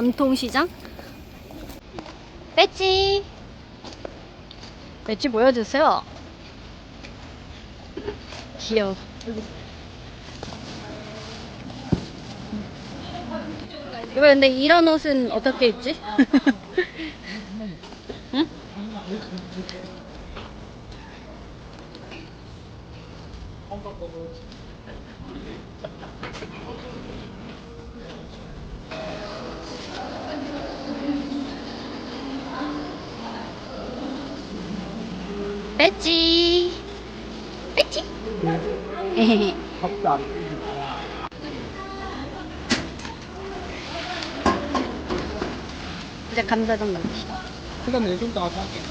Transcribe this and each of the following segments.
전통시장. 배지. 배지 보여주세요. 귀여워. 이거 근데 이런 옷은 어떻게 입지? 응? 배지. 헤헤헤. 합작. 이제 감자전 넣기. 그다음 내가 좀 나가서 할게.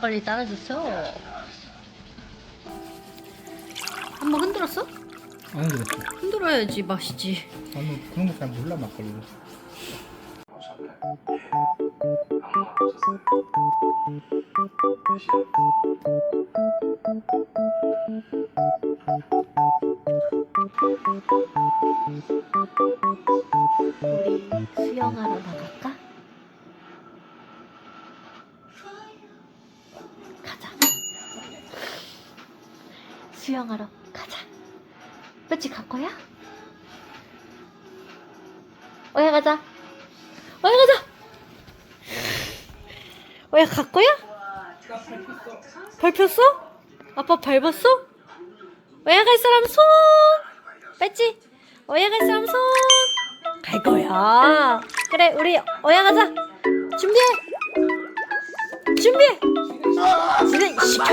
막걸리 따라줬어. 한번 흔들었어? 안 그랬어. 흔들어야지 맛이지. 나는 그런 거잘 몰라 막걸리를. 우리 수영하러 나갈까? 수영하러 가자. 뼈치 갈 거야? 어야 가자. 어야 가자. 어야 갈 거야? 밟혔어? 아빠 밟았어? 어야 갈 사람 손. 뺐지? 어야 갈 사람 손. 갈 거야. 그래, 우리 어야 가자. 준비해. 준비해. 진행 시켜.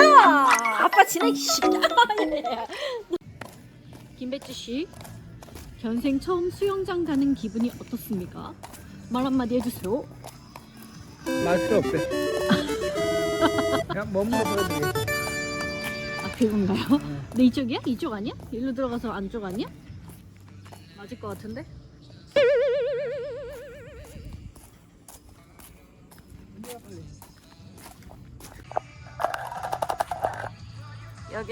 아빠 진행 시켜. 김배지 씨, 견생 처음 수영장 가는 기분이 어떻습니까? 말 한마디 해주세요. 말 필요 없대. 그냥 몸으로 보여드리겠어. 아 그건가요? 네 이쪽이야? 이쪽 아니야? 일로 들어가서 안쪽 아니야? 맞을 것 같은데?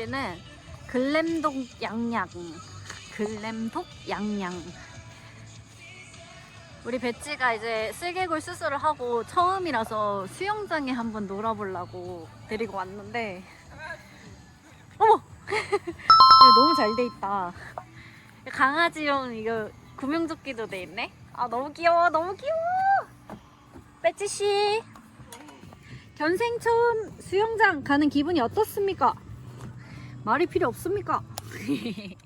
여기는 글램독 양양 글램독 양양 우리 배치가 이제 슬개골 수술을 하고 처음이라서 수영장에 한번 놀아보려고 데리고 왔는데 어머! 너무 잘 돼 있다. 강아지용 이거 구명조끼도 돼 있네. 아 너무 귀여워, 너무 귀여워. 배치 씨, 견생 처음 수영장 가는 기분이 어떻습니까? 말이 필요 없습니까?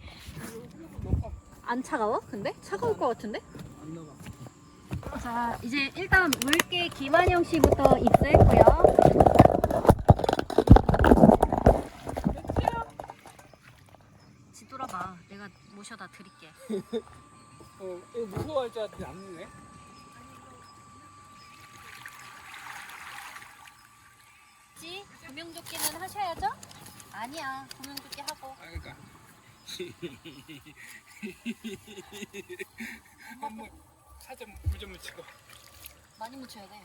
안 차가워? 근데 차가울 것 같은데? 자 이제 일단 물개 김한영 씨부터 입수했고요. 뒤돌아봐. 내가 모셔다 드릴게. 어, 이거 무서워할 줄 알았더니 안 무네. 지 구명조끼는 하셔야죠? 아니야. 구명조끼 하고. 아, 그러니까. 한번 살짝 물좀 묻히고. 많이 묻혀야 돼.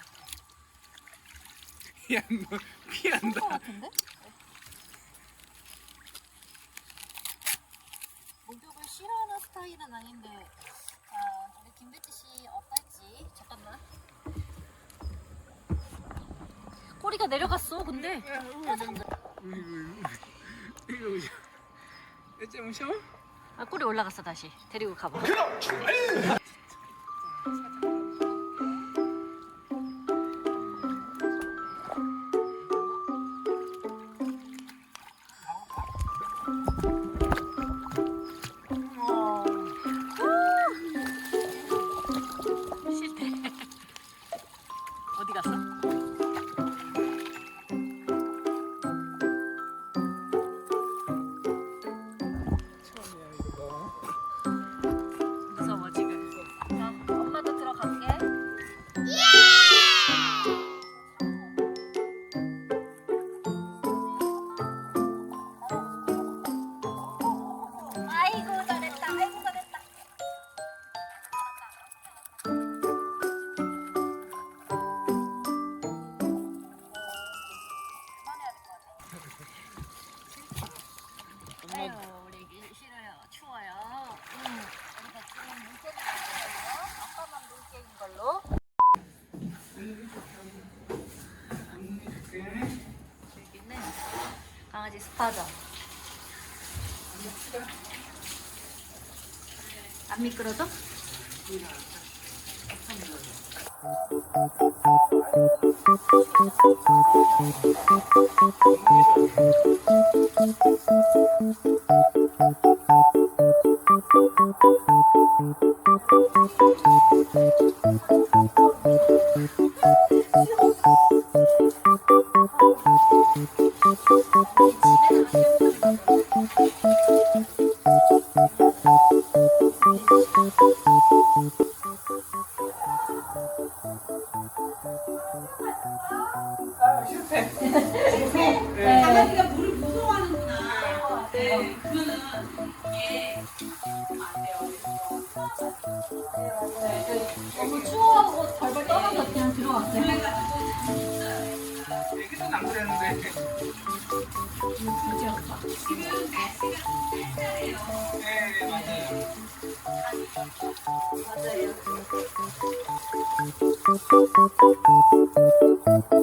야, 너 피한다. 것 같은데? 목욕을 싫어하는 스타일은 아닌데 아, 우리 김배지 씨 어떨지 잠깐만 꼬리가 내려갔어 근데 이 제 무셔? 아 꼬리 올라갔어 다시. 데리고 가봐. 실패 엑스파자. 안 미끄러져? 강아지가 물을 무서워하는구나. 네, 그러면은 이게 안 돼요. 너무 추워하고 발발 떨어져 그냥 들어왔어요. 애기는 안 그랬는데. 지금 날씨가 쌀쌀해요. 네, 맞아요.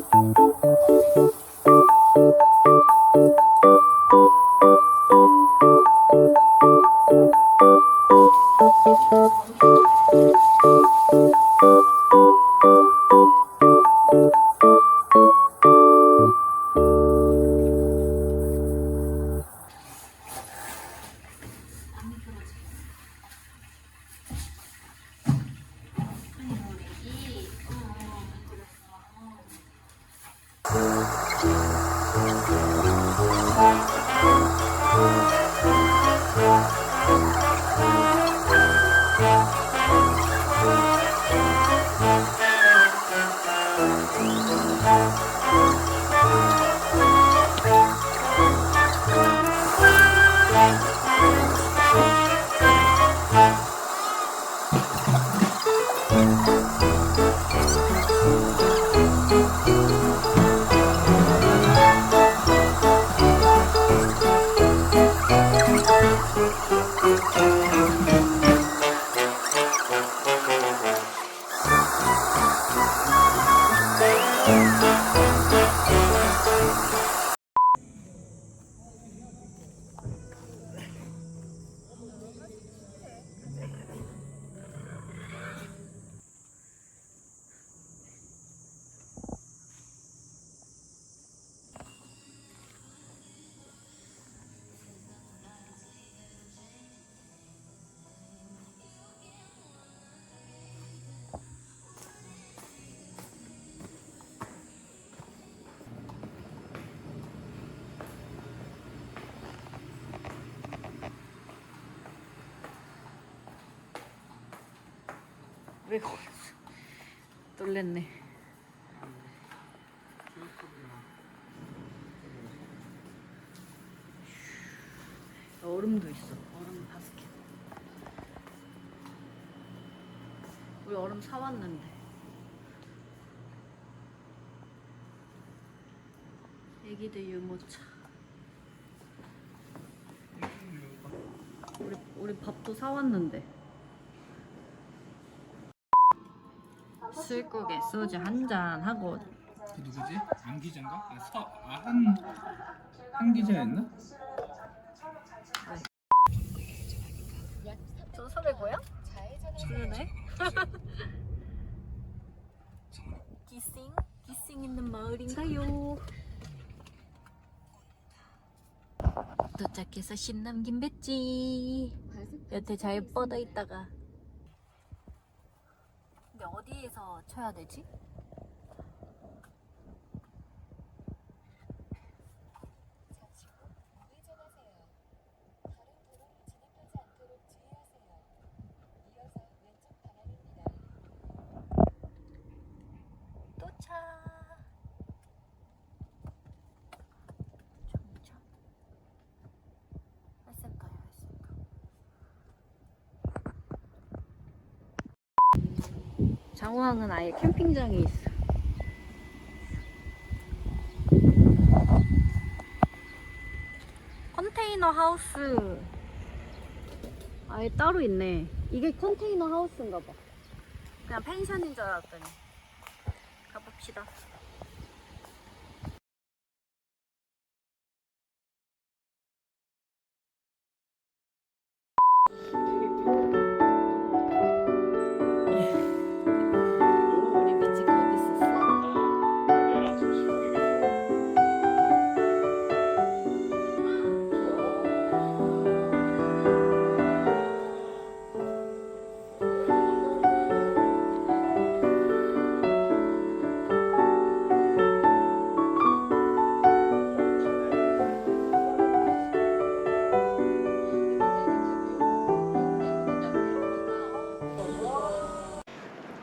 왜 거기 놀랬네. 얼음도 있어. 얼음 바스켓. 우리 얼음 사왔는데. 애기들 유모차. 우리 우리 밥도 사왔는데. 술국에 소주 한 잔 하고 그 누구지? 안 기자인가? 아, 서, 아, 한, 한 기자였나? 저 설레고요? 그러네. 기싱? 기싱 있는 마을인가요? 도착해서 신남긴 배지. 여태 잘 뻗어 있다가. 어디에서 쳐야 되지? 잠시 후 우회전하세요. 다른 도로로 진입하지 않도록 주의하세요. 이어서 왼쪽 방향입니다. 도착. 정차. 했을까요? 했을까? 장호항은 아예 캠핑장에 있어. 컨테이너 하우스. 아예 따로 있네. 이게 컨테이너 하우스인가 봐. 그냥 펜션인 줄 알았더니. 가봅시다.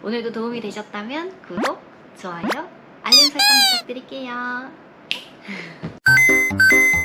오늘도 도움이 되셨다면 구독, 좋아요, 알림 설정 부탁드릴게요.